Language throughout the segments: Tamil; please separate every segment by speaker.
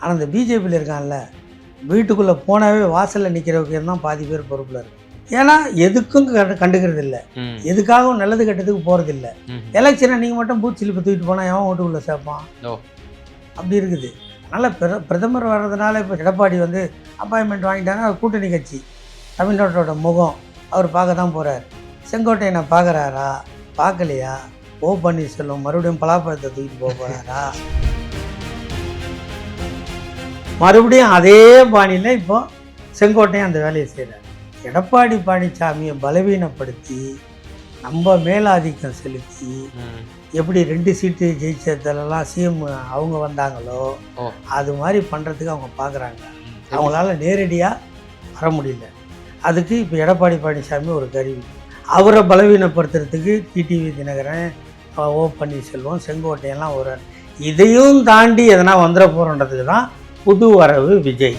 Speaker 1: ஆனால் இந்த பிஜேபியில் இருக்கான்ல வீட்டுக்குள்ளே போனாவே வாசலில் நிற்கிறவங்க தான் பாதி பேர் பொறுப்பில் இருக்கும் ஏன்னா எதுக்கும் கண்டு- கண்டுக்கிறது இல்லை. எதுக்காகவும் நல்லது கெட்டதுக்கு போகிறது இல்லை. எலெக்ஷனை நீங்கள் மட்டும் பூத் சிலிப்பு தூக்கிட்டு போனால் எவன் வீட்டுக்குள்ளே சேர்ப்பான். அப்படி இருக்குது. அதனால் பிர பிரதமர் வர்றதுனால இப்போ எடப்பாடி வந்து அப்பாயின்மெண்ட் வாங்கிட்டாங்கன்னா அவர் கூட்டணி கட்சி. தமிழ்நாட்டோட முகம் அவர் பார்க்க தான் போகிறார் செங்கோட்டையனை பார்க்குறாரா? பார்க்கலையா? ஓ பன்னீர்செல்வம் மறுபடியும் பலாப்பழத்தை தூக்கிட்டு போக போகிறாரா மறுபடியும் அதே பாணியில் இப்போ செங்கோட்டையன் அந்த வேலையை செய்கிறார் எடப்பாடி பழனிசாமியை பலவீனப்படுத்தி நம்ம மேலாதிக்கம் செலுத்தி. எப்படி ரெண்டு சீட்டு ஜெயிச்சதுலலாம் சிஎம் அவங்க வந்தாங்களோ. அது மாதிரி பண்ணுறதுக்கு அவங்க பார்க்குறாங்க. அவங்களால நேரடியாக வர முடியல. அதுக்கு இப்போ எடப்பாடி பழனிசாமி ஒரு கருவி. அவரை பலவீனப்படுத்துறதுக்கு டிடிவி தினகரன் ஓ பன்னீர்செல்வம் செங்கோட்டையெல்லாம் ஒரு இதையும் தாண்டி எதனா வந்துட போகிறோன்றதுக்கு தான் புது வரவு விஜய்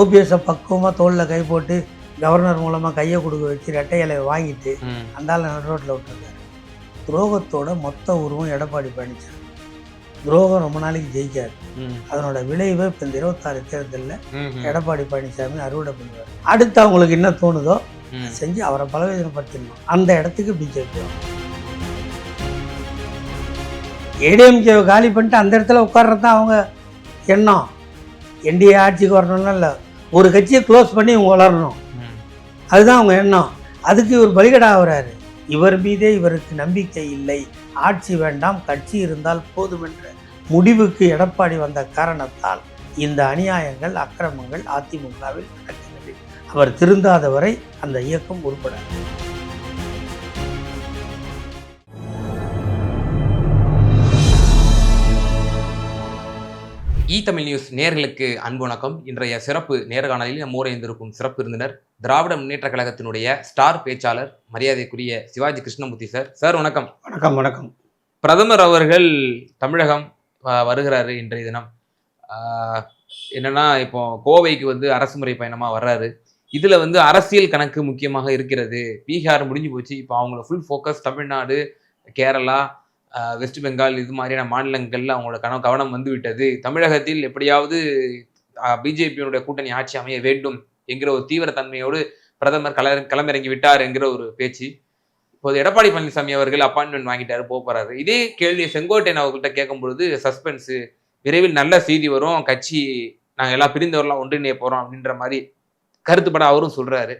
Speaker 1: ஓபிஎஸ்ஸை பக்குவமாக தோளில் கை போட்டு கவர்னர் மூலமாக கையை கொடுக்க வச்சு ரெட்டை இலையை வாங்கிட்டு. அந்த நடு ரோட்டில் விட்டுருக்காரு துரோகத்தோட மொத்த உருவம் எடப்பாடி பழனிசாமி துரோகம் ரொம்ப நாளைக்கு ஜெயிக்காது. அதனோட விளைவை இப்போ இந்த இருபத்தாறு தேர்தலில். எடப்பாடி பழனிசாமி அறுவடை பண்ணுவார் அடுத்து அவங்களுக்கு என்ன தோணுதோ. செஞ்சு அவரை பலவீனப்படுத்திடணும் அந்த இடத்துக்கு பிஜேபி ஏடிஎம்கேவை காலி பண்ணிட்டு அந்த இடத்துல உட்கார்றது தான் அவங்க எண்ணம். என்டிஏ ஆட்சிக்கு வரணும்னா இல்லை. ஒரு கட்சியை க்ளோஸ் பண்ணி இவங்க வளரணும். அதுதான் அவங்க எண்ணம். அதுக்கு இவர் பலிகடா ஆகிறாரு. இவர் மீதே இவருக்கு நம்பிக்கை இல்லை. ஆட்சி வேண்டாம். கட்சி இருந்தால் போதும் என்ற முடிவுக்கு எடப்பாடி வந்த காரணத்தால் இந்த அநியாயங்கள் அக்கிரமங்கள் அதிமுகவில் நடக்கிறது அவர் திருந்தாத வரை அந்த இயக்கம் உருப்படாது.
Speaker 2: இ தமிழ் நியூஸ் நேர்களுக்கு அன்பு வணக்கம். இன்றைய சிறப்பு நேர்காணலில் நம்மோடு இருந்திருக்கும் சிறப்பு விருந்தினர் திராவிட முன்னேற்ற கழகத்தினுடைய ஸ்டார் பேச்சாளர் மரியாதைக்குரிய சிவாஜி கிருஷ்ணமூர்த்தி சார். சார் வணக்கம்.
Speaker 1: வணக்கம் வணக்கம்.
Speaker 2: பிரதமர் அவர்கள் தமிழகம் வருகிறாரு இன்றைய தினம். என்னன்னா இப்போ கோவைக்கு வந்து அரசு முறை பயணமா வர்றாரு. இதுல வந்து அரசியல் கணக்கு முக்கியமாக இருக்கிறது. பீகார் முடிஞ்சு போச்சு. இப்போ அவங்களோட full focus Tamil Nadu Kerala West Bengal இது மாதிரியான மாநிலங்கள்ல அவங்களோட கன கவனம் வந்துவிட்டது. தமிழகத்தில் எப்படியாவது பிஜேபியினுடைய கூட்டணி ஆட்சி அமைய வேண்டும் என்கிற ஒரு தீவிர தன்மையோடு பிரதமர் கல களமிறங்கி விட்டார் என்கிற ஒரு பேச்சு. இப்போது எடப்பாடி பழனிசாமி அவர்கள் அப்பாயின்மெண்ட் வாங்கிட்டாரு போக போறாரு. இதே கேள்வியை செங்கோட்டையன் அவர்கிட்ட கேட்கும் பொழுது சஸ்பென்ஸ் விரைவில் நல்ல செய்தி வரும் கட்சி நாங்க எல்லாம் பிரிந்தவரெல்லாம் ஒன்றிணைய போறோம் அப்படின்ற மாதிரி கருத்துப்பட அவரும் சொல்றாரு.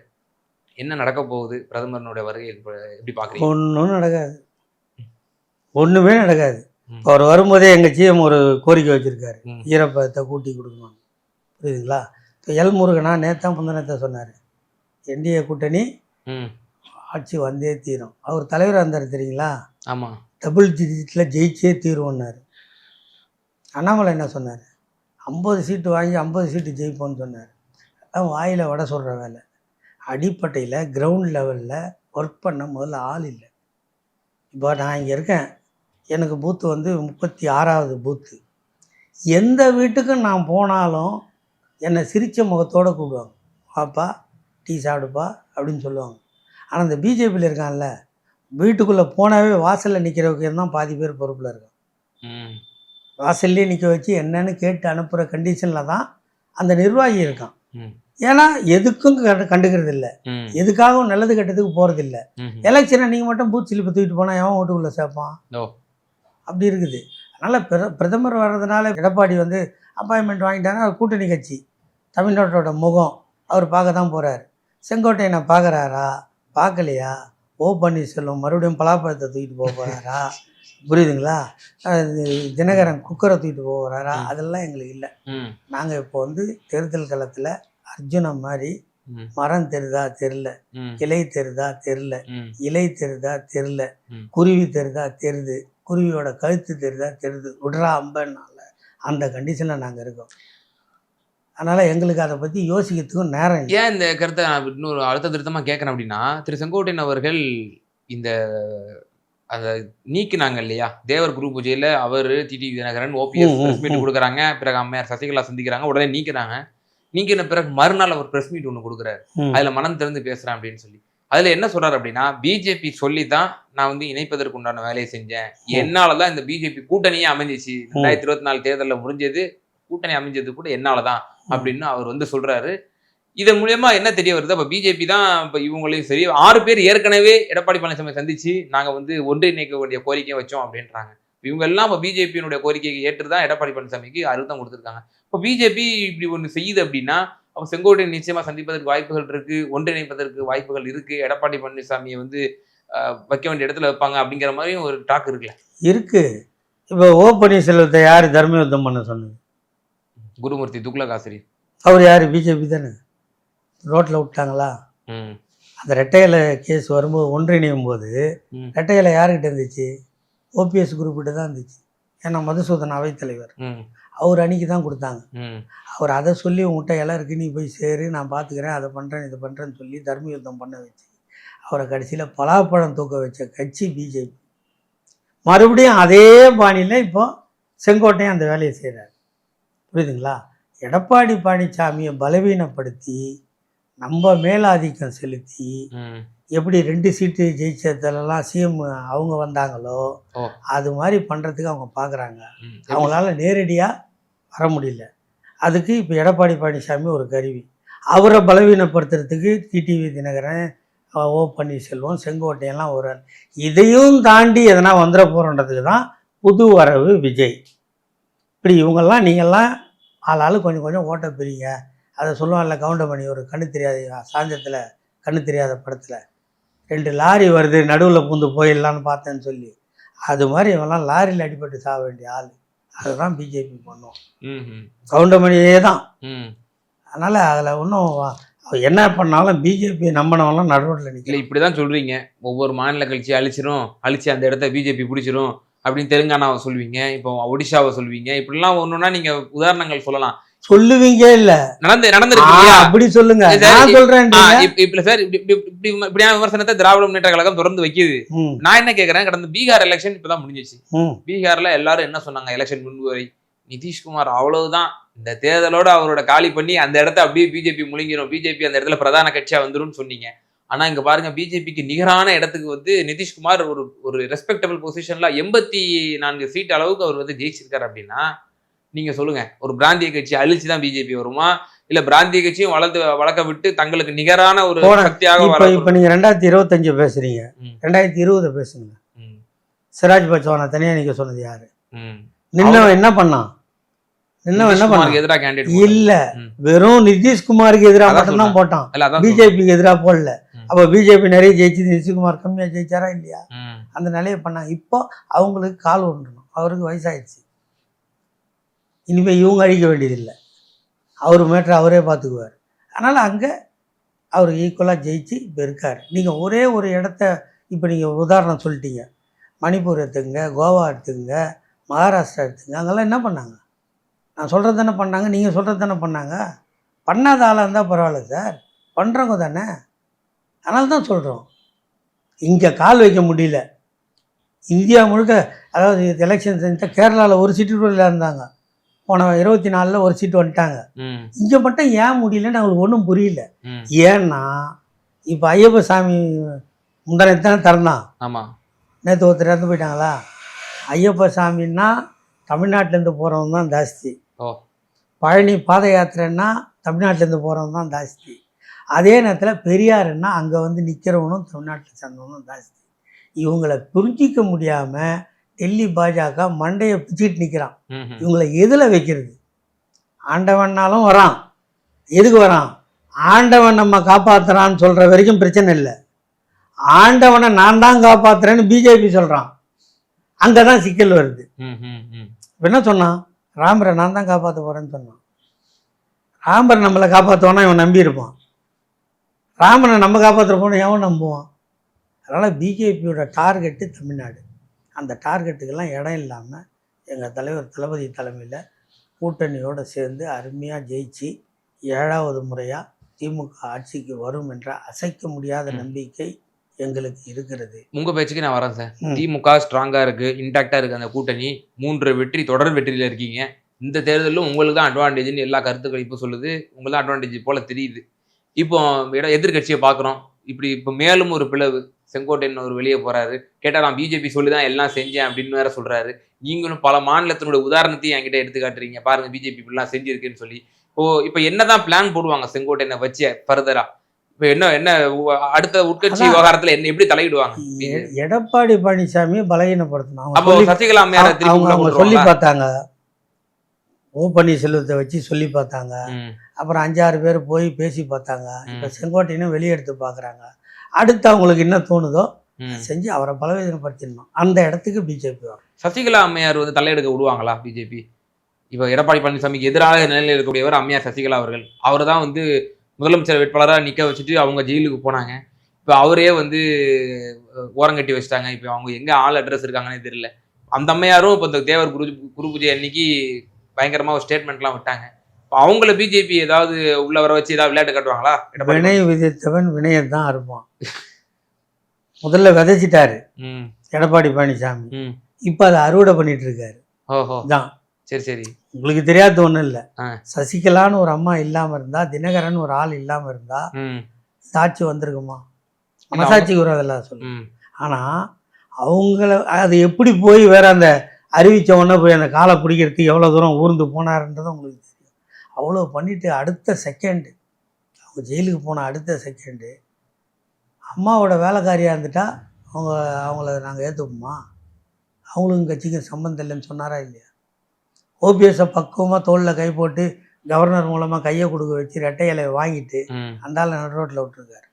Speaker 2: என்ன நடக்க போகுது? பிரதமரனுடைய வருகை எப்படி பார்க்குறீங்க
Speaker 1: ஒன்றும் நடக்காது. ஒன்றுமே நடக்காது. அவர் வரும்போதே எங்கள் ஜிஎம் ஒரு கோரிக்கை வச்சுருக்காரு. ஈரப்பதத்தை கூட்டி கொடுக்கணும். புரியுதுங்களா? இப்போ எல் முருகனா நேத்தான் முந்தனத்தை சொன்னார். என்டிஏ கூட்டணி ஆட்சி வந்தே தீரும். அவர் தலைவராக இருந்தார் தெரியுங்களா?
Speaker 2: ஆமா.
Speaker 1: டபுள் டிஜிட்டில் ஜெயிச்சே தீருவோன்னாரு அண்ணாமலை என்ன சொன்னார்? ஐம்பது சீட்டு வாங்கி ஐம்பது சீட்டு ஜெயிப்போம்னு சொன்னார். அதான் வாயில் வடை சொல்கிற வேலை. அடிப்படையில் கிரவுண்ட் லெவலில் ஒர்க் பண்ண முதல்ல ஆள் இல்லை. இப்போ நான் இங்கே இருக்கேன். எனக்கு பூத்து வந்து முப்பத்தி ஆறாவது பூத்து. எந்த வீட்டுக்கும் நான் போனாலும் என்னை சிரித்த முகத்தோடு கூப்பிடுவாங்க. வாப்பா டீ சாப்பிடுப்பா அப்படின்னு சொல்லுவாங்க. ஆனால் இந்த பிஜேபியில் இருக்கான்ல வீட்டுக்குள்ளே போனாவே வாசலில் நிற்கிறவங்க தான் பாதி பேர் பொறுப்பில் இருக்கும்
Speaker 2: ம்.
Speaker 1: வாசல்லே நிற்க வச்சு என்னன்னு கேட்டு அனுப்புகிற கண்டிஷனில் தான் அந்த நிர்வாகி இருக்கான். ஏன்னா எதுக்கும் கண்டு கண்டுக்கிறது இல்லை எதுக்காகவும் நல்லது கெட்டதுக்கு போகிறது இல்லை எலெக்ஷனை நீங்கள் மட்டும் பூத் சிலிப்பு தூக்கிட்டு போனால் எவன் வீட்டுக்குள்ளே சேர்ப்பான். அப்படி இருக்குது. அதனால் பிர பிரதமர் வர்றதுனால எடப்பாடி வந்து அப்பாயின்மெண்ட் வாங்கிட்டாங்கன்னா அவர் கூட்டணி கட்சி. தமிழ்நாட்டோட முகம் அவர் பார்க்க தான் போகிறார் செங்கோட்டையனை பார்க்குறாரா? பார்க்கலையா? ஓ பன்னீர்செல்வம் மறுபடியும் பலாப்பழத்தை தூக்கிட்டு போக போகிறாரா புரியுதுங்களா? தினகரன் குக்கரை தூக்கிட்டு போக போகிறாரா. அதெல்லாம் எங்களுக்கு இல்லை. நாங்கள் இப்போ வந்து தேர்தல் களத்தில் அர்ஜுனம் மாதிரி மரம் தெரிதா தெரில கிளை தெரிதா தெரில இலை தெரிதா தெரில. குருவி தெரிதா தெரிது குருவியோட கழுத்து தெரிதா தெரிது. விடுறா அம்பன்னால அந்த கண்டிஷனில் நாங்கள் இருக்கோம். அதனால் எங்களுக்கு அதை பற்றி யோசிக்கிறதுக்கும் நேரம்
Speaker 2: ஏன் இந்த கருத்தை நான் இன்னொரு அழுத்த திருத்தமா கேட்கறேன் அப்படின்னா திரு செங்கோட்டையன் அவர்கள் இந்த அந்த நீக்கினாங்க இல்லையா? தேவர் குரு பூஜையில அவர் TT Dhinakaran OPS press meet. கொடுக்குறாங்க. பிறகு அம்மையார் சசிகலா சந்திக்கிறாங்க. உடனே நீக்கிறாங்க. நீக்கின பிறகு மறுநாள் அவர் பிரஸ் மீட் ஒன்று கொடுக்குறாரு. அதுல மனம் திறந்து பேசுறேன் அப்படின்னு சொல்லி. அதுல என்ன சொல்றாரு அப்படின்னா பிஜேபி சொல்லி தான் நான் வந்து இணைப்பதற்கு உண்டான வேலையை செஞ்சேன். என்னாலதான் இந்த பிஜேபி கூட்டணியே அமைஞ்சிச்சு. ரெண்டாயிரத்தி இருபத்தி நாலு தேர்தலில் முடிஞ்சது கூட்டணி அமைஞ்சது கூட என்னாலதான் அப்படின்னு அவர் வந்து சொல்றாரு. இதன் மூலியமா என்ன தெரிய வருது? அப்ப பிஜேபி தான் இப்ப இவங்களையும் சரி ஆறு பேர் ஏற்கனவே எடப்பாடி பழனிசாமி சந்திச்சு நாங்க வந்து ஒன்றிணைக்க வேண்டிய கோரிக்கையை வச்சோம் அப்படின்றாங்க. இவங்க எல்லாம் இப்போ பிஜேபியினுடைய கோரிக்கையை ஏற்று தான் எடப்பாடி பழனிசாமிக்கு அழுத்தம் கொடுத்துருக்காங்க. இப்போ பிஜேபி இப்படி ஒன்று செய்யுது அப்படின்னா அப்போ செங்கோட்டையன் நிச்சயமா சந்திப்பதற்கு வாய்ப்புகள் இருக்கு ஒன்றிணைப்பதற்கு வாய்ப்புகள் இருக்கு. எடப்பாடி பழனிசாமியை வந்து வைக்க வேண்டிய இடத்துல வைப்பாங்க அப்படிங்கிற மாதிரி ஒரு டாக் இருக்குல்ல?
Speaker 1: இருக்கு. இப்போ ஓ பன்னீர்செல்வத்தை யார் தர்ம யுத்தம் பண்ண சொன்னது?
Speaker 2: குருமூர்த்தி துக்ளக் ஆசிரியர்
Speaker 1: அவர் யார்? பிஜேபி தானே. ரோட்டில் விட்டாங்களா? அந்த ரெட்டையில கேஸ் வரும்போது ஒன்றிணையும் போது. ரெட்டையில யார்கிட்ட இருந்துச்சு? ஓபிஎஸ் குரூப்கிட்ட தான் இருந்துச்சு. ஏன்னா மதுசூதன் அவைத்தலைவர். அவர் அன்னைக்கு தான் கொடுத்தாங்க. அவர் அதை சொல்லி உங்கள்கிட்ட எல்லாம் இருக்கு நீ போய் சேரு நான் பார்த்துக்கிறேன் அதை பண்ணுறேன் இதை பண்ணுறேன்னு சொல்லி தர்ம யுத்தம் பண்ண வச்சு அவரை கடைசியில் பலாப்பழம் தூக்க வச்ச கட்சி பிஜேபி. மறுபடியும் அதே பாணியில் இப்போ செங்கோட்டையும் அந்த வேலையை செய்கிறார் புரியுதுங்களா? எடப்பாடி பழனிசாமியை பலவீனப்படுத்தி நம்ம மேலாதிக்கம் செலுத்தி எப்படி ரெண்டு சீட்டு ஜெயிச்சதுலலாம் சிஎம் அவங்க வந்தாங்களோ. அது மாதிரி பண்ணுறதுக்கு அவங்க பார்க்குறாங்க அவங்களால நேரடியாக வர முடியல. அதுக்கு இப்போ எடப்பாடி பழனிசாமி ஒரு கருவி. அவரை பலவீனப்படுத்துறதுக்கு டிடிவி தினகரன் ஓ பன்னீர்செல்வம் செங்கோட்டையெல்லாம் ஒரு இதையும் தாண்டி எதனா வந்துட போகிறன்றதுக்கு தான் புது வரவு விஜய். இப்படி இவங்கெல்லாம் நீங்கள்லாம் ஆள் கொஞ்சம் கொஞ்சம் ஓட்ட பிரிங்க. அதை சொல்லுவாங்கல்ல கவுண்டமணி ஒரு கண்ணு தெரியாத சாயந்தரத்தில் கண்ணு தெரியாத படத்தில். ரெண்டு லாரி வருது நடுவில் பூந்து போயிடலான்னு பார்த்தேன்னு சொல்லி. அது மாதிரி இவங்கெல்லாம் லாரியில் அடிபட்டு சாக வேண்டிய ஆள். அதுதான் பிஜேபி பண்ணும்
Speaker 2: ம் ம்
Speaker 1: கவுண்டமணியே தான்
Speaker 2: ம்.
Speaker 1: அதனால் அதில் ஒன்றும் என்ன பண்ணாலும் பிஜேபி நம்பினவங்களாம் நடுரோட்டில்
Speaker 2: இல்ல
Speaker 1: நிற்கல
Speaker 2: இப்படிதான் சொல்றீங்க. ஒவ்வொரு மாநில கட்சி அழிச்சிரும் அழிச்சு அந்த இடத்த பிஜேபி பிடிச்சிரும் அப்படின்னு தெலுங்கானாவை சொல்வீங்க இப்போ ஒடிஷாவை சொல்வீங்க இப்படிலாம் ஒண்ணுன்னா நீங்க உதாரணங்கள் சொல்லலாம்.
Speaker 1: சொல்லுவீங்க இல்ல?
Speaker 2: நடந்து நடந்திருக்கு?
Speaker 1: அப்படி சொல்லுங்க. நான் சொல்றேன்
Speaker 2: இப்ப சார் இப்படி இப்படி இப்படி இப்படியான விமர்சனத்தை திராவிட முன்னேற்ற கழகம் தொடர்ந்து வைக்குது. நான் என்ன கேக்குறேன் கடந்த பீகார் எலெக்ஷன் இப்பதான் முடிஞ்சிச்சு. பீகார்ல எல்லாரும் என்ன சொன்னாங்க எலெக்ஷன் முன்பு வரை? நிதிஷ்குமார் அவ்வளவுதான். இந்த தேர்தலோட அவரோட காலி பண்ணி அந்த இடத்த அப்படியே பிஜேபி முழுங்கிரும். பிஜேபி அந்த இடத்துல பிரதான கட்சியா வந்துரும்னு சொன்னீங்க. ஆனா இங்க பாருங்க பிஜேபிக்கு நிகரான இடத்துக்கு வந்து நிதிஷ்குமார் ஒரு ஒரு ரெஸ்பெக்டபிள் பொசிஷன்ல எண்பத்தி நான்கு சீட் அளவுக்கு அவர் வந்து ஜெயிச்சிருக்காரு அப்படின்னா நீங்க சொல்லுங்க. ஒரு பிராந்திய கட்சி அழிச்சு தான் பிஜேபி வருமா? இல்ல பிராந்திய கட்சியும் வளர்த்து வளர்க்க விட்டு தங்களுக்கு நிகரான ஒரு சக்தியாக
Speaker 1: இப்போ நீங்க ரெண்டாயிரத்தி இருபத்தஞ்சு பேசுறீங்க. ரெண்டாயிரத்தி இருபது பேசுங்க. சிராஜ் பச்சவனை தனியா நிக்க சொன்னது யாரு. நின்னவன் என்ன பண்ணான்? நின்னவன் என்ன பண்ணான்?
Speaker 2: நிதிஷ்குமாருக்கு எதிராக கேண்டிடேட்
Speaker 1: இல்ல. வெறும் நிதிஷ்குமாருக்கு எதிராக மட்டும்தான் போட்டான். பிஜேபிக்கு எதிராக போடல. அப்ப பிஜேபி நிறைய ஜெயிச்சு நிதிஷ்குமார் கம்மியா ஜெயிச்சாரா இல்லையா? அந்த நிலையை பண்ணாங்க. இப்போ அவங்களுக்கு கால் ஒன்றணும் அவருக்கு வயசாயிடுச்சு. இனிமே இவங்க அழிக்க வேண்டியதில்லை. அவர் மேட்ரு அவரே பார்த்துக்குவார். அதனால் அங்கே அவர் ஈக்குவலாக ஜெயிச்சு இப்போ இருக்கார். நீங்கள் ஒரே ஒரு இடத்த இப்போ நீங்கள் உதாரணம் சொல்லிட்டீங்க. மணிப்பூர் எடுத்துங்க கோவா எடுத்துங்க மகாராஷ்டிரா எடுத்துங்க அங்கெல்லாம் என்ன பண்ணாங்க? நான் சொல்கிறது தானே பண்ணாங்க நீங்கள் சொல்கிறது தானே பண்ணாங்க? பண்ணாத ஆளாக இருந்தால் பரவாயில்ல சார். பண்ணுறவங்க தானே. அதனால தான் சொல்கிறோம் இங்கே கால் வைக்க முடியல. இந்தியா முழுக்க அதாவது எலெக்ஷன் செஞ்சால் கேரளாவில் ஒரு சீட்டு கூட இருந்தாங்க. போன இருபத்தி நாலில் ஒரு சீட்டு வந்துட்டாங்க. இங்கே மட்டும் ஏன் முடியலன்னு அவங்களுக்கு ஒன்றும் புரியல. ஏன்னா இப்போ ஐயப்ப சாமி முந்தானத்து தானே திறந்தான்.
Speaker 2: ஆமா.
Speaker 1: நேற்று ஒருத்தர் இறந்து போயிட்டாங்களா? ஐயப்ப சாமின்னா தமிழ்நாட்டிலேருந்து போகிறவங்க தான் ஜாஸ்தி. பழனி பாத யாத்திரைன்னா தமிழ்நாட்டிலேருந்து போகிறவங்க தான் ஜாஸ்தி. அதே நேரத்தில் பெரியாருன்னா அங்கே வந்து நிற்கிறவனும் தமிழ்நாட்டில் சேர்ந்தவனும் ஜாஸ்தி. இவங்களை புரிஞ்சிக்க முடியாமல் டெல்லி பாஜக மண்டையை பிச்சுட்டு நிற்கிறான். இவங்களை எதில் வைக்கிறது? ஆண்டவன்னாலும் வரான். எதுக்கு வரான்? ஆண்டவன் நம்ம காப்பாத்துறான்னு சொல்கிற வரைக்கும் பிரச்சனை இல்லை. ஆண்டவனை நான் தான் காப்பாத்துறேன்னு பிஜேபி சொல்கிறான் அங்கே தான் சிக்கல் வருது. என்ன சொன்னான்? ராமரை நான் தான் காப்பாற்ற போகிறேன்னு சொன்னான். ராமரை நம்மளை காப்பாற்றுவானா இவன் நம்பியிருப்பான் ராமனை நம்ம காப்பாற்ற போன எவன் நம்புவான்? அதனால் பிஜேபியோட டார்கெட்டு தமிழ்நாடு. அந்த டார்கெட்டுக்கெல்லாம் இடம் இல்லாமல் எங்கள் தலைவர் தளபதி தலைமையில் கூட்டணியோடு சேர்ந்து அருமையாக ஜெயிச்சு ஏழாவது முறையாக திமுக ஆட்சிக்கு வரும் என்ற அசைக்க முடியாத. நம்பிக்கை எங்களுக்கு இருக்கிறது.
Speaker 2: உங்க பேச்சுக்கு நான் வரேன் சார். திமுக ஸ்ட்ராங்கா இருக்கு இன்டாக்டா இருக்கு அந்த கூட்டணி. மூன்று வெற்றி தொடர் வெற்றியில இருக்கீங்க. இந்த தேர்தலும் உங்களுக்கு தான் அட்வான்டேஜ்னு எல்லா கருத்து கணிப்பும் சொல்லுது. உங்களுக்கு தான் அட்வான்டேஜ் போல தெரியுது. இப்போ எதிர்க்கட்சியை பார்க்குறோம் இப்படி இப்போ மேலும் ஒரு பிளவு. செங்கோட்டையன் ஒரு வெளியே போறாரு. கேட்டா நான் பிஜேபி சொல்லி தான் எல்லாம் செஞ்சேன் அப்படின்னு வேற சொல்றாரு. நீங்களும் பல மாநிலத்தினுடைய உதாரணத்தையும் என்கிட்ட எடுத்து காட்டுறீங்க பாருங்க பிஜேபி இப்படிலாம் செஞ்சிருக்குன்னு சொல்லி. இப்போ இப்போ என்னதான் பிளான் போடுவாங்க செங்கோட்டையனை வச்சு ஃபர்தரா இப்போ என்ன என்ன அடுத்த உட்கட்சி. விவகாரத்துல என்ன எப்படி தலையிடுவாங்க?
Speaker 1: எடப்பாடி பழனிசாமியை பலகீனப்படுத்தணும். அவங்க
Speaker 2: அப்போ சசிகலா
Speaker 1: அவங்க சொல்லி? பார்த்தாங்க. ஓ பன்னீர்செல்வத்தை வச்சு சொல்லி பார்த்தாங்க. அப்புறம் அஞ்சாறு பேர் போய் பேசி பார்த்தாங்க. இப்போ
Speaker 2: ம்.
Speaker 1: செங்கோட்டையனை வெளியெடுத்து பார்க்குறாங்க. அடுத்து அவங்களுக்கு என்ன தோணுதோ. செஞ்சு அவரை பலவீனப்படுத்திடணும். அந்த இடத்துக்கு பிஜேபி வரும்.
Speaker 2: சசிகலா அம்மையார் வந்து தலையெடுக்க விடுவாங்களா பிஜேபி இப்போ எடப்பாடி பழனிசாமிக்கு எதிராக நிலையில் இருக்கக்கூடியவர் அம்மையார் சசிகலா அவர்கள். அவர் தான் வந்து முதலமைச்சர் வேட்பாளராக நிற்க வச்சுட்டு அவங்க ஜெயிலுக்கு போனாங்க. இப்போ அவரே வந்து ஓரங்கட்டி வச்சுட்டாங்க. இப்போ அவங்க எங்கே ஆள் அட்ரஸ் இருக்காங்கன்னே தெரியல. அந்த அம்மையாரும் இப்போ இந்த தேவர் குரு குரு பூஜை அன்னைக்கு பயங்கரமாக ஒரு ஸ்டேட்மெண்ட்லாம் விட்டாங்க. அவங்கள பிஜேபி ஏதாவது உள்ள வர வச்சு ஏதாவது விளையாட்டு காட்டுவாங்களா?
Speaker 1: வினை விதித்தவன் வினையர் தான் இருப்பான். முதல்ல விதைச்சிட்டாரு. எடப்பாடி பழனிசாமி. இப்போ அதை அறுவடை பண்ணிட்டு இருக்காரு தான்
Speaker 2: சரி சரி.
Speaker 1: உங்களுக்கு தெரியாத ஒன்றும் இல்லை. சசிகலான்னு ஒரு அம்மா இல்லாமல் இருந்தா தினகரன் ஒரு ஆள் இல்லாமல் இருந்தா ஆட்சி வந்திருக்குமா?
Speaker 2: இல்ல,
Speaker 1: மனசாட்சிக்கு வராதெல்லாம் சொல்லு
Speaker 2: ம்.
Speaker 1: ஆனால் அவங்கள அது எப்படி போய் வேற அந்த அறிவிச்ச உடனே போய் அந்த காலை பிடிக்கிறதுக்கு எவ்வளோ தூரம் ஊர்ந்து போனாருன்றது உங்களுக்கு அவ்வளோ பண்ணிட்டு அடுத்த செகண்டு அவங்க ஜெயிலுக்கு போன அடுத்த செகண்டு அம்மாவோட வேலைக்காரியாக இருந்துட்டா அவங்க அவங்கள நாங்கள் ஏற்றுப்போமா அவங்களுக்கும் கட்சிக்கும் சம்மந்தம் இல்லைன்னு சொன்னாரா இல்லையா? ஓபிஎஸை பக்குவமாக தோளில் கை போட்டு கவர்னர் மூலமாக கையை கொடுக்க வச்சு ரெட்டை இலையை வாங்கிட்டு
Speaker 2: ம்.
Speaker 1: அந்த ஆள் நடு ரோட்டில் விட்டுருக்காரு.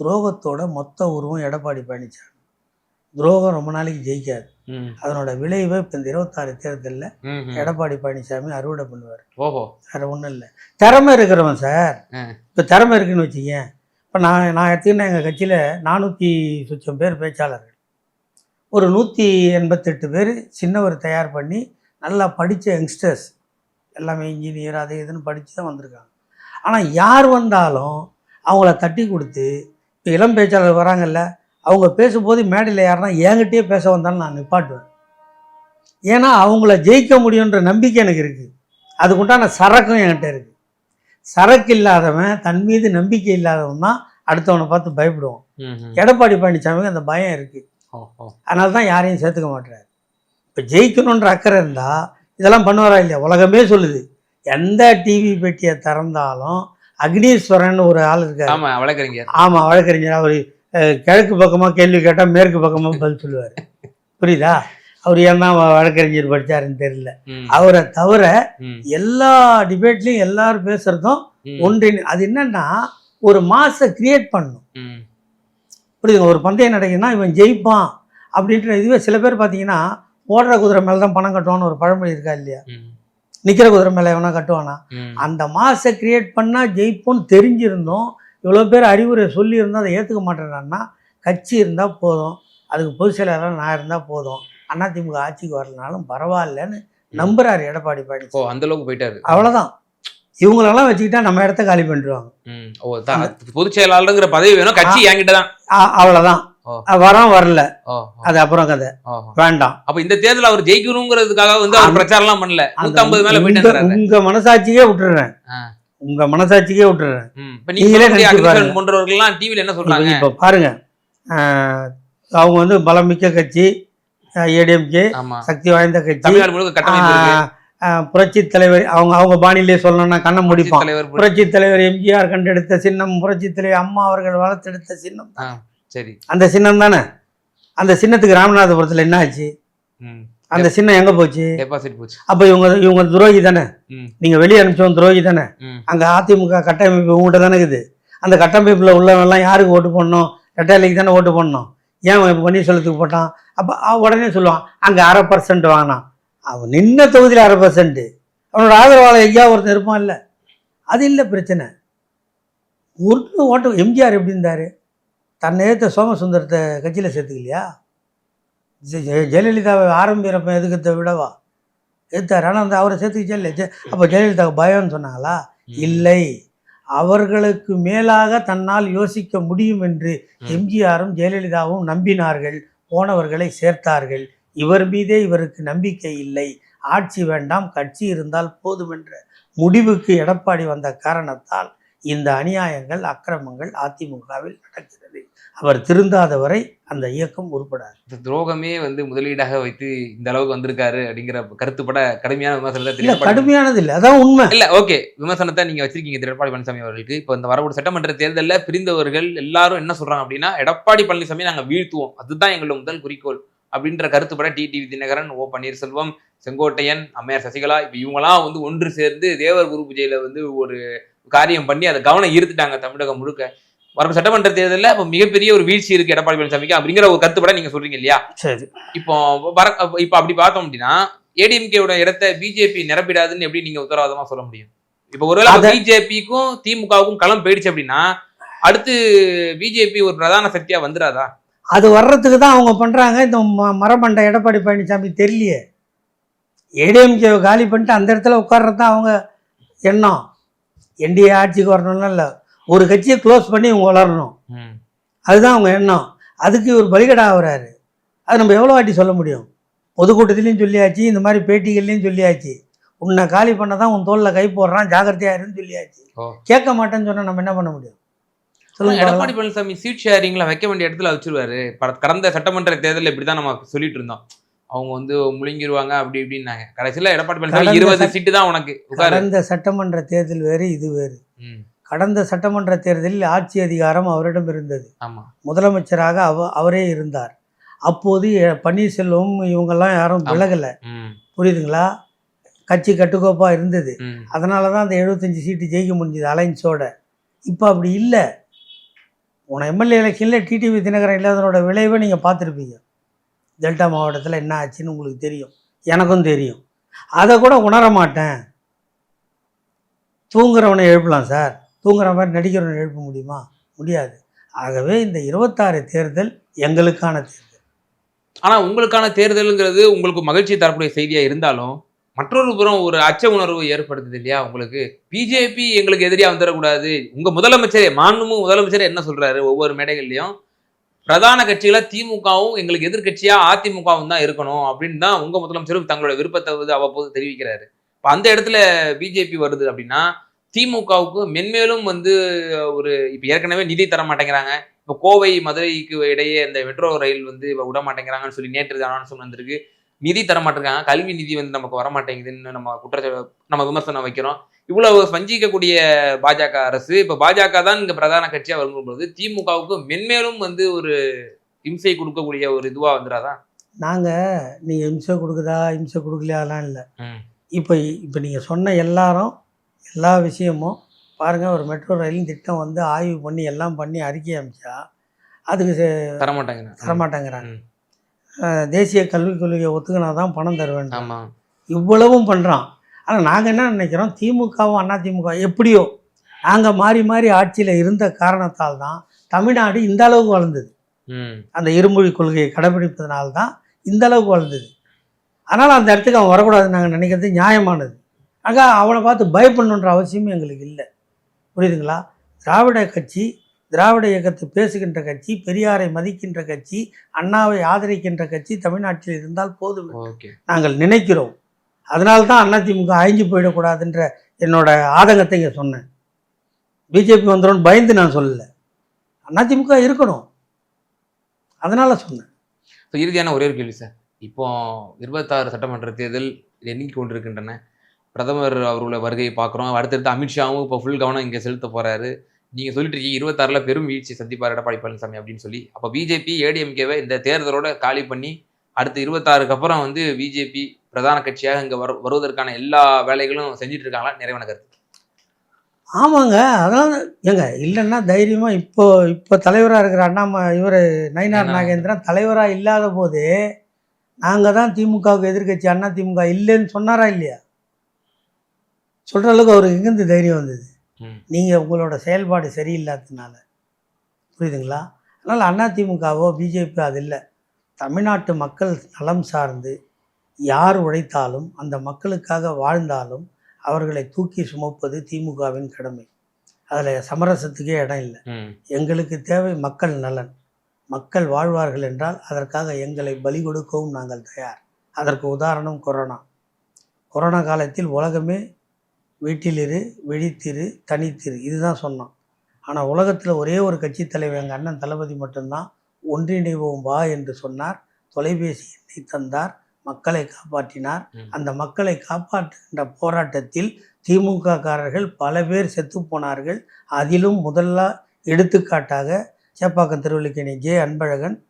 Speaker 1: துரோகத்தோட மொத்த உருவம் எடப்பாடி பழனிசாமி துரோகம் ரொம்ப நாளைக்கு ஜெயிக்காது. அதனோட விளைவை இப்போ இந்த இருபத்தாறு தேர்தலில். எடப்பாடி பழனிசாமி அறுவடை பண்ணுவார்.
Speaker 2: ஓஹோ.
Speaker 1: வேறு ஒன்றும் இல்லை. திறமை இருக்கிறவன் சார். இப்போ திறமை இருக்குன்னு வச்சுக்கேன். இப்போ நான் நான் எடுத்துக்கிட்டேன் எங்கள் கட்சியில் நானூற்றி சுச்சம் பேர் பேச்சாளர்கள். ஒரு நூற்றி எண்பத்தெட்டு பேர் சின்னவர் தயார் பண்ணி நல்லா படித்த யங்ஸ்டர்ஸ் எல்லாமே இன்ஜினியர் அது இதுன்னு படித்து தான் வந்திருக்காங்க. ஆனால் யார் வந்தாலும் அவங்கள தட்டி கொடுத்து இப்போ இளம் பேச்சாளர் வராங்கல்ல அவங்க பேசும்போது மேடையில் யாருன்னா என்கிட்டயே பேச வந்தாலும் நான் நிப்பாட்டுவேன். ஏன்னா அவங்கள ஜெயிக்க முடியுன்ற நம்பிக்கை எனக்கு இருக்குது அதுக்குண்டான சரக்கும் என்கிட்ட இருக்குது சரக்கு இல்லாதவன் தன் மீது நம்பிக்கை இல்லாதவன் தான் அடுத்தவனை பார்த்து பயப்படுவான். எடப்பாடி பழனிசாமிக்கு அந்த பயம் இருக்குது அதனால தான் யாரையும் சேர்த்துக்க மாட்டாரு இப்போ ஜெயிக்கணுன்ற அக்கறை இருந்தால் இதெல்லாம் பண்ணுவாரா இல்லையா? உலகமே சொல்லுது. எந்த டிவி பெட்டியை திறந்தாலும் அக்னீஸ்வரன் ஒரு ஆள் இருக்காரு.
Speaker 2: ஆமா வழக்கறிஞர்.
Speaker 1: ஆமாம் வழக்கறிஞர். அவர் கிழக்கு பக்கமாக கேள்வி கேட்டால் மேற்கு பக்கமாக பதில் சொல்லுவார். புரியுதா? அவர் ஏன் தான் வழக்கறிஞர் படிச்சாருன்னு தெரியல. அவரை தவிர எல்லா டிபேட்லையும் எல்லாரும் பேசுறதும் ஒன்றின் அது என்னன்னா ஒரு மாசை கிரியேட் பண்ணும். புரியுதுங்க? ஒரு பந்தயம் நடக்குதுன்னா இவன் ஜெயிப்பான் அப்படின்ற இதுவே சில பேர் பார்த்தீங்கன்னா ஓடுற குதிரை மேலே தான் பணம் கட்டுவான்னு ஒரு பழமொழி இருக்கா இல்லையா? நிற்கிற குதிரை மேலே எவனா கட்டுவானா. அந்த மாசை கிரியேட் பண்ணால் ஜெயிப்போம்னு தெரிஞ்சிருந்தோம் இவ்வளோ பேர் அறிவுரை சொல்லியிருந்தோம் அதை ஏற்றுக்க மாட்டேறான்னா கட்சி இருந்தால் போதும். அதுக்கு பொதுச் செயலாளராக நான் இருந்தால் போதும். அதிமுக ஆட்சிக்கு வரலனாலும் பரவாயில்லன்னு நம்புறாரு எடப்பாடி
Speaker 2: ஓ
Speaker 1: பழனிசாமி
Speaker 2: அந்த அளவுக்கு போயிட்டாரு.
Speaker 1: அவ்வளோதான் இவங்களெல்லாம் வச்சுக்கிட்டா நம்ம இடத்த காலி பண்ணிடுவாங்க.
Speaker 2: பொதுச் செயலாளருங்கிற பதவி வேணும். கட்சி என்கிட்ட தான்.
Speaker 1: அ- அவ்வளவுதான்.
Speaker 2: ஓ.
Speaker 1: வரோம் வரல. அது அப்புறம் கதை. வேண்டாம்.
Speaker 2: அப்ப இந்த தேர்தல் அவர் ஜெயிக்கணுங்கிறதுக்காக வந்து அவர் பிரச்சாரம் எல்லாம் பண்ணல. நூத்தி ஐம்பது மேல போயிட்டாரு
Speaker 1: உங்க மனசாட்சிக்கே விட்டுறேன். உங்க மனசாட்சிக்கே விட்டுறேன். நீங்களே
Speaker 2: என்ன சொல்றாங்க?
Speaker 1: இப்ப பாருங்க. அவங்க வந்து பலமிக்க கட்சி ஏடிஎம்கே சக்தி வாய்ந்த கட்சி. புரட்சி தலைவர் அவங்க அவங்க பாணியிலே சொல்லணும்னா கண்ணை முடிப்பான்.
Speaker 2: தலைவர்
Speaker 1: புரட்சி. தலைவர் எம்ஜிஆர் கண்டெடுத்த சின்னம் புரட்சி தலைவர் அம்மா அவர்கள் வளர்த்தெடுத்த சின்னம்.
Speaker 2: சரி.
Speaker 1: அந்த சின்னம் தானே? அந்த சின்னத்துக்கு ராமநாதபுரத்துல என்ன ஆச்சு? அந்த சின்னம் எங்க போச்சு?
Speaker 2: டெபாசிட் போச்சு.
Speaker 1: அப்ப இவங்க இவங்க துரோகி தானே? நீங்க வெளியே அனுப்பிச்சவங்க துரோகி தானே? அங்க அதிமுக கட்டமைப்பு உங்கள்கிட்ட தானே இருக்குது? அந்த கட்டமைப்புல உள்ளவங்கெல்லாம் யாருக்கு ஓட்டு போடணும்? ரெட்டாலைக்கு தானே ஓட்டு போடணும்? ஏன் பன்னீர்செல்வத்துக்கு போட்டான்? அப்போ உடனே சொல்லுவான் அங்கே அரை பர்சன்ட் வாங்கினான். அவன் நின்ன தொகுதியில் அரை பர்சன்ட் அவனோட ஆதரவாளர் எங்கேயா ஒருத்தன் இருப்பான் இல்லை. அது இல்லை பிரச்சனை. ஒரு ஓட்டு எம்ஜிஆர் எப்படி இருந்தார்? தன்னை ஏற்ற சோமசுந்தரத்தை கட்சியில் சேர்த்துக்கலையா? ஜெயலலிதாவை ஆரம்பிக்கிறப்ப எதுக்கத்தை விடவா? எடுத்தார். ஆனால் அந்த அவரை சேர்த்துக்கிச்சே இல்லை அப்போ ஜெயலலிதாவுக்கு பயம்னு சொன்னாங்களா. இல்லை. அவர்களுக்கு மேலாக தன்னால் யோசிக்க முடியும் என்று. எம்ஜிஆரும் ஜெயலலிதாவும் நம்பினார்கள். போனவர்களை சேர்த்தார்கள். இவர் மீதே இவருக்கு நம்பிக்கை இல்லை. ஆட்சி வேண்டாம். கட்சி இருந்தால் போதும் என்ற முடிவுக்கு எடப்பாடி வந்த காரணத்தால் இந்த அநியாயங்கள் அக்கிரமங்கள் அதிமுகவில் நடக்கிறது அவர் திருந்தாத வரை அந்த இயக்கம் உருப்படாது.
Speaker 2: இந்த துரோகமே வந்து முதலீடாக வைத்து இந்த அளவுக்கு வந்திருக்காரு அப்படிங்கிற கருத்துப்பட கடுமையான விமர்சனத்தை
Speaker 1: இல்ல கடுமையானது இல்லை. அதான் உண்மை.
Speaker 2: இல்ல ஓகே. விமர்சனத்தை நீங்க வச்சிருக்கீங்க திரு எடப்பாடி பழனிசாமி அவர்களுக்கு. இப்போ இந்த வரக்கூடிய சட்டமன்ற தேர்தலில் பிரிந்தவர்கள் எல்லாரும் என்ன சொல்றாங்க அப்படின்னா எடப்பாடி பழனிசாமி நாங்க வீழ்த்துவோம். அதுதான் எங்களோட முதல் குறிக்கோள். அப்படின்ற கருத்துப்பட டிடிவி தினகரன் ஓ. பன்னீர்செல்வம் செங்கோட்டையன் அம்மையார் சசிகலா இப்போ இவங்கலாம் வந்து ஒன்று சேர்ந்து தேவர் குரு பூஜையில வந்து ஒரு காரியம் பண்ணி அதை கவனம் ஈர்த்துட்டாங்க தமிழகம் முழுக்க. வரும் சட்டமன்ற தேர்தலில் இப்போ மிகப்பெரிய ஒரு வீழ்ச்சி இருக்கு எடப்பாடி பழனிசாமிக்கு அப்படிங்கிற ஒரு கருத்துப்பட நீங்க சொல்றீங்க இல்லையா?
Speaker 1: சரி.
Speaker 2: இப்போ வர இப்போ அப்படி பார்த்தோம் அப்படின்னா ஏடிஎம்கேவோட இடத்தை பிஜேபி நிரப்பிடாதுன்னு எப்படி நீங்க உத்தரவாதமா சொல்ல முடியும்? இப்போ ஒருவேளை பிஜேபிக்கும் திமுகவுக்கும் களம் போயிடுச்சு அப்படின்னா அடுத்து பிஜேபி ஒரு பிரதான சக்தியா வந்துடாதா
Speaker 1: அது வர்றதுக்கு தான் அவங்க பண்ணுறாங்க இந்த மரமண்டை எடப்பாடி பழனிசாமி தெரியலையே. ஏடிஎம்கேவை காலி பண்ணிட்டு அந்த இடத்துல உட்கார்றது தான் அவங்க எண்ணம். என்டிஏ ஆட்சிக்கு வரணும்னா இல்லை. ஒரு கட்சியை க்ளோஸ் பண்ணி இவங்க வளரணும். அதுதான் அவங்க எண்ணம். அதுக்கு இவர் பலிகடா ஆகுறாரு. அது நம்ம எவ்வளோ வாட்டி சொல்ல முடியும்? பொதுக்கூட்டத்திலையும் சொல்லியாச்சு இந்த மாதிரி பேட்டிகள்லையும் சொல்லியாச்சு. உன்னை காலி பண்ண தான் உன் தோளில் கை போடுறான் ஜாக்கிரதையா இருன்னு சொல்லியாச்சு. கேட்க மாட்டேன்னு சொன்னா நம்ம என்ன பண்ண முடியும்? சொல்லுங்க.
Speaker 2: எடப்பாடி பழனிசாமி சீட் ஷேரிங்ல வைக்க வேண்டிய இடத்துல வச்சிருவாரு. கடந்த சட்டமன்ற தேர்தலில் இப்படிதான் நம்ம சொல்லிட்டு இருந்தோம். அவங்க வந்து முழுங்கிருவாங்க அப்படி இப்படின்னாங்க. கடைசியில எடப்பாடி பழனிசாமி இருபது
Speaker 1: சட்ட-
Speaker 2: தான் உனக்கு
Speaker 1: கடந்த சட்டமன்ற தேர்தல் வேறு இது வேறு. கடந்த சட்டமன்ற தேர்தலில் ஆட்சி அதிகாரம் அவரிடம் இருந்தது. முதலமைச்சராக அவ அவரே இருந்தார். அப்போது பன்னீர்செல்வம் இவங்கெல்லாம் யாரும். விலகலை. புரியுதுங்களா? கட்சி கட்டுக்கோப்பாக இருந்தது. அதனால தான் அந்த எழுபத்தஞ்சு சீட்டு ஜெயிக்க முடிஞ்சது அலைன்ஸோட. இப்போ அப்படி இல்லை. போன எம்எல்ஏ எலெக்ஷனில் டிடிவி தினகரன் இல்லாதனோட விளைவை நீங்கள் பார்த்துருப்பீங்க. டெல்டா மாவட்டத்தில் என்ன ஆச்சுன்னு உங்களுக்கு தெரியும். எனக்கும் தெரியும். அதை கூட உணர மாட்டேன் தூங்குறவனை எழுப்பலாம் சார். தூங்குற மாதிரி நடிக்கிறவனை எழுப்ப முடியுமா? முடியாது. ஆகவே இந்த இருபத்தாறு தேர்தல் எங்களுக்கான தேர்தல்.
Speaker 2: ஆனால் உங்களுக்கான தேர்தலுங்கிறது உங்களுக்கு மகிழ்ச்சி தரக்கூடிய செய்தியாக இருந்தாலும் மற்றொரு புறம் ஒரு அச்ச உணர்வு ஏற்படுத்துது இல்லையா உங்களுக்கு? பிஜேபி எங்களுக்கு எதிரியாக வந்துடக்கூடாது. உங்கள் முதலமைச்சரே மாண்புமிகு முதலமைச்சர் என்ன சொல்கிறாரு ஒவ்வொரு மேடைகள்லையும்? பிரதான கட்சிகளா திமுகவும் எங்களுக்கு எதிர்கட்சியாக அதிமுகவும் தான் இருக்கணும் அப்படின்னு தான் உங்கள் முதலமைச்சரும் தங்களோட விருப்பத்தை வந்து அவ்வப்போது தெரிவிக்கிறாரு. இப்போ அந்த இடத்துல பிஜேபி வருது அப்படின்னா திமுகவுக்கு மென்மேலும் வந்து ஒரு இப்ப ஏற்கனவே நிதி தர மாட்டேங்கிறாங்க இப்போ கோவை மதுரைக்கு இடையே இந்த மெட்ரோ ரயில் வந்து விட மாட்டேங்கிறாங்கன்னு சொல்லி நேற்று அனௌன்ஸ்மெண்ட் வந்திருக்கு. நிதி தர மாட்டேங்கிறாங்க கல்வி நிதி வந்து நமக்கு வர மாட்டேங்குதுன்னு நம்ம குற்றச்சா நம்ம விமர்சனம் வைக்கிறோம். இவ்வளவு வஞ்சிக்கக்கூடிய பாஜக அரசு இப்போ பாஜக தான் இங்க பிரதான கட்சியா வரும்போது திமுகவுக்கு மென்மேலும் வந்து ஒரு இம்சை கொடுக்கக்கூடிய ஒரு இதுவா வந்துடாதா
Speaker 1: நாங்கள் நீங்கள் இம்சை கொடுக்குதா இம்சை கொடுக்கலையாலாம் இல்லை.
Speaker 2: ம்.
Speaker 1: இப்போ இப்போ நீங்கள் சொன்ன எல்லாரும் எல்லா விஷயமும் பாருங்கள் ஒரு மெட்ரோ ரயில் திட்டம் வந்து ஆய்வு பண்ணி எல்லாம் பண்ணி அறிக்கை அமைச்சா அதுக்கு
Speaker 2: தர
Speaker 1: தரமாட்டேங்கிறாங்க. அஹ் தேசிய கல்விக் கொள்கையை ஒத்துக்கினா தான் பணம் தருவேன்
Speaker 2: ஆமா.
Speaker 1: இவ்வளவும் பண்ணுறான் ஆனால் நாங்கள் என்ன நினைக்கிறோம்? திமுகவும் அண்ணா திமுக எப்படியோ நாங்கள் மாறி மாறி ஆட்சியில் இருந்த காரணத்தால் தான் தமிழ்நாடு இந்த அளவுக்கு வளர்ந்தது. அந்த இருமொழி கொள்கையை கடைபிடிப்பதனால தான் இந்த அளவுக்கு வளர்ந்தது. அதனால் அந்த இடத்துக்கு அவன் வரக்கூடாதுன்னு நாங்கள் நினைக்கிறது நியாயமானது. ஆக அவனை பார்த்து பயப்படணுன்ற அவசியமும் எங்களுக்கு இல்லை. புரியுதுங்களா? திராவிட கட்சி திராவிட இயக்கத்தை பேசுகின்ற கட்சி பெரியாரை மதிக்கின்ற கட்சி அண்ணாவை ஆதரிக்கின்ற கட்சி தமிழ்நாட்டில் இருந்தால் போதும் நாங்கள் நினைக்கிறோம். அதனால தான் அதிமுக அழிஞ்சு போயிடக்கூடாதுன்ற என்னோட ஆதங்கத்தை இங்கே சொன்னேன். பிஜேபி வந்துடும் பயந்து நான் சொல்லலை. அதிமுக இருக்கணும். அதனால சொன்னேன்.
Speaker 2: ஸோ இறுதியான ஒரே ஒரு கேள்வி சார் இப்போ இருபத்தாறு சட்டமன்ற தேர்தல் எண்ணிக்கை கொண்டிருக்கின்றன. பிரதமர் அவரோட வருகையை பார்க்குறோம். அடுத்தடுத்து அமித்ஷாவும் இப்போ ஃபுல் கவனம் இங்கே செலுத்த போறாரு. நீங்கள் சொல்லிட்டு இருக்கீங்க இருபத்தாறுல பெரும் வீழ்ச்சி சந்திப்பார் எடப்பாடி பழனிசாமி அப்படின்னு சொல்லி. அப்போ பிஜேபி ஏடிஎம்கேவை இந்த தேர்தலோட காலி பண்ணி அடுத்து இருபத்தாறுக்கு அப்புறம் வந்து பிஜேபி பிரதான கட்சியாக இங்கே வரு வருவதற்கான எல்லா வேலைகளும் செஞ்சுட்டு இருக்காங்களா? நிறைவான கருத்து.
Speaker 1: ஆமாங்க. அதான் ஏங்க இல்லைன்னா தைரியமாக இப்போ இப்போ தலைவராக இருக்கிற அண்ணாம இவர் நயினார் நாகேந்திரன் தலைவராக இல்லாத போது நாங்கள் தான் திமுகவுக்கு எதிர்க்கட்சி அண்ணா திமுக இல்லைன்னு சொன்னாரா இல்லையா? சொல்கிற அளவுக்கு அவருக்கு எங்கேருந்து தைரியம் வந்தது. நீங்கள் உங்களோட செயல்பாடு சரியில்லாததுனால. புரியுதுங்களா? அதனால் அதிமுகவோ பிஜேபி அது இல்லை. தமிழ்நாட்டு மக்கள் நலம் சார்ந்து யார் உழைத்தாலும் அந்த மக்களுக்காக வாழ்ந்தாலும் அவர்களை தூக்கி சுமப்பது திமுகவின் கடமை. அதில் சமரசத்துக்கே இடம் இல்லை. எங்களுக்கு தேவை மக்கள் நலன். மக்கள் வாழ்வார்கள் என்றால் அதற்காக எங்களை பலி கொடுக்கவும் நாங்கள் தயார். அதற்கு உதாரணம் கொரோனா. கொரோனா காலத்தில் உலகமே வீட்டிலிரு விழித்திரு தனித்திரு. இதுதான் சொன்னான். ஆனால் உலகத்தில் ஒரே ஒரு கட்சி தலைவர் எங்கள் அண்ணன் தளபதி மட்டும்தான். ஒன்றிணைவோம் வா என்று சொன்னார். தொலைபேசி எண்ணை தந்தார். மக்களை காப்பாற்றினார். அந்த மக்களை காப்பாற்றுகின்ற போராட்டத்தில் திமுக காரர்கள் பல பேர் செத்து போனார்கள். அதிலும் முதல்ல எடுத்துக்காட்டாக சேப்பாக்கம் திருவள்ளிக்கணி ஜே அன்பழகன்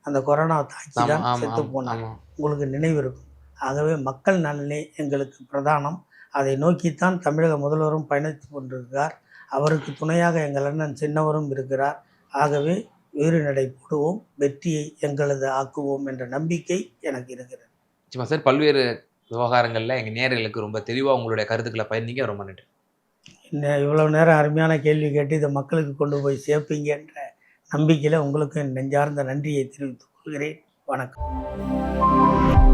Speaker 1: அந்த கொரோனா தாக்கி தான் செத்து
Speaker 2: ஆமா.
Speaker 1: உங்களுக்கு நினைவு இருக்கும். ஆகவே மக்கள் நலனே எங்களுக்கு பிரதானம். அதை நோக்கித்தான் தமிழக முதல்வரும் பயணித்து கொண்டிருக்கிறார். அவருக்கு துணையாக எங்கள் அண்ணன் சின்னவரும் இருக்கிறார். ஆகவே வேறு நடை போடுவோம் வெற்றியை எங்களது ஆக்குவோம் என்ற நம்பிக்கை எனக்கு இருக்கிறது.
Speaker 2: நிச்சயமா சார் பல்வேறு விவகாரங்கள்ல எங்க நேயர்களுக்கு ரொம்ப தெளிவா உங்களுடைய கருத்துக்களை பயந்தீங்க ரொம்ப நன்றி.
Speaker 1: இவ்வளவு நேரம் அருமையான கேள்வி கேட்டு இதை மக்களுக்கு கொண்டு போய் சேர்ப்பீங்கன்ற நம்பிக்கையில் உங்களுக்கு நெஞ்சார்ந்த நன்றியை தெரிவித்துக் கொள்கிறேன். வணக்கம்.